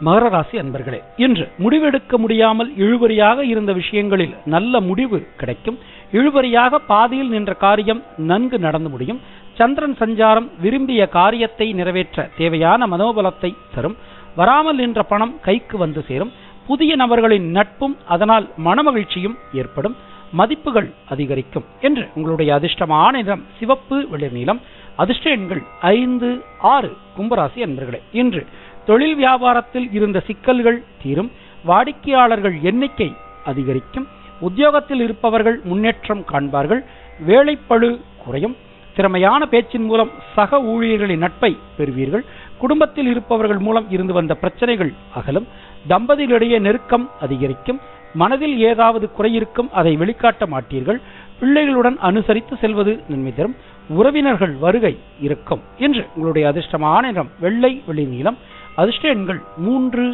மகர ராசி அன்பர்களே இன்று முடிவெடுக்க முடியாமல் இழுபறியாக இருந்த விஷயங்களில் நல்ல முடிவு கிடைக்கும். இழுபறியாக பாதியில் நின்ற காரியம் நன்கு நடந்து முடியும். சந்திரன் சஞ்சாரம் விரும்பிய காரியத்தை நிறைவேற்ற தேவையான மனோபலத்தை தரும். வராமல் நின்ற பணம் கைக்கு வந்து சேரும். புதிய நபர்களின் நட்பும் அதனால் மனமகிழ்ச்சியும் ஏற்படும். மதிப்புகள் அதிகரிக்கும் என்று உங்களுடைய அதிர்ஷ்டமான நிறம் சிவப்பு வெளிர் நீளம் அதிர்ஷ்ட எண்கள் ஐந்து ஆறு. கும்பராசி அன்பர்களே இன்று தொழில் வியாபாரத்தில் இருந்த சிக்கல்கள் தீரும் வாடிக்கையாளர்கள் எண்ணிக்கை அதிகரிக்கும் உத்தியோகத்தில் இருப்பவர்கள் முன்னேற்றம் காண்பார்கள் வேலைப்பழு குறையும் திறமையான பேச்சின் மூலம் சக ஊழியர்களின் நட்பை பெறுவீர்கள் குடும்பத்தில் இருப்பவர்கள் மூலம் இருந்து வந்த பிரச்சனைகள் அகலும் தம்பதிகளிடையே நெருக்கம் அதிகரிக்கும் மனதில் ஏதாவது குறையிருக்கும் அதை வெளிக்காட்ட மாட்டீர்கள் பிள்ளைகளுடன் அனுசரித்து செல்வது நன்மை தரும் உறவினர்கள் வருகை இருக்கும் என்று உங்களுடைய அதிர்ஷ்டமான நிறம் வெள்ளை வெளி நீளம் அதிர்ஷ்ட எண்கள் மூன்று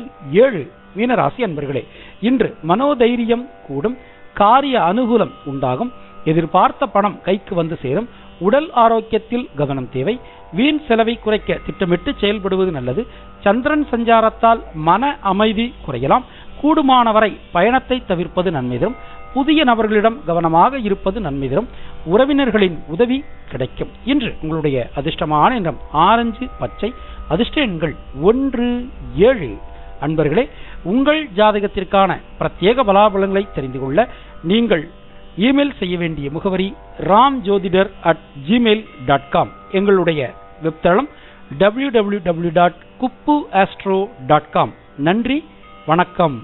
ஏழு மீனராசி அன்பர்களே இன்று மனோதைரியம் கூடும் காரிய அனுகூலம் உண்டாகும் எதிர்பார்த்த பணம் கைக்கு வந்து சேரும் உடல் ஆரோக்கியத்தில் கவனம் தேவை வீண் செலவை குறைக்க திட்டமிட்டு செயல்படுவது நல்லது சந்திரன் சஞ்சாரத்தால் மன அமைதி குறையலாம் கூடுமானவரை பயணத்தை தவிர்ப்பது நன்மை தரும் புதிய நபர்களிடம் கவனமாக இருப்பது நன்மை தரும் உறவினர்களின் உதவி கிடைக்கும். இன்று உங்களுடைய அதிர்ஷ்டமான நிறம் ஆரஞ்சு பச்சை அதிர்ஷ்ட எண்கள் ஒன்று ஏழு. அன்பர்களே உங்கள் ஜாதகத்திற்கான பிரத்யேக பலாபலங்களை தெரிந்து கொள்ள நீங்கள் இமெயில் செய்ய வேண்டிய முகவரி ராம் ஜோதிடர் அட் ஜிமெயில் டாட் காம் எங்களுடைய வெப்தளம் W W W dot Kuppu astro dot com நன்றி வணக்கம்.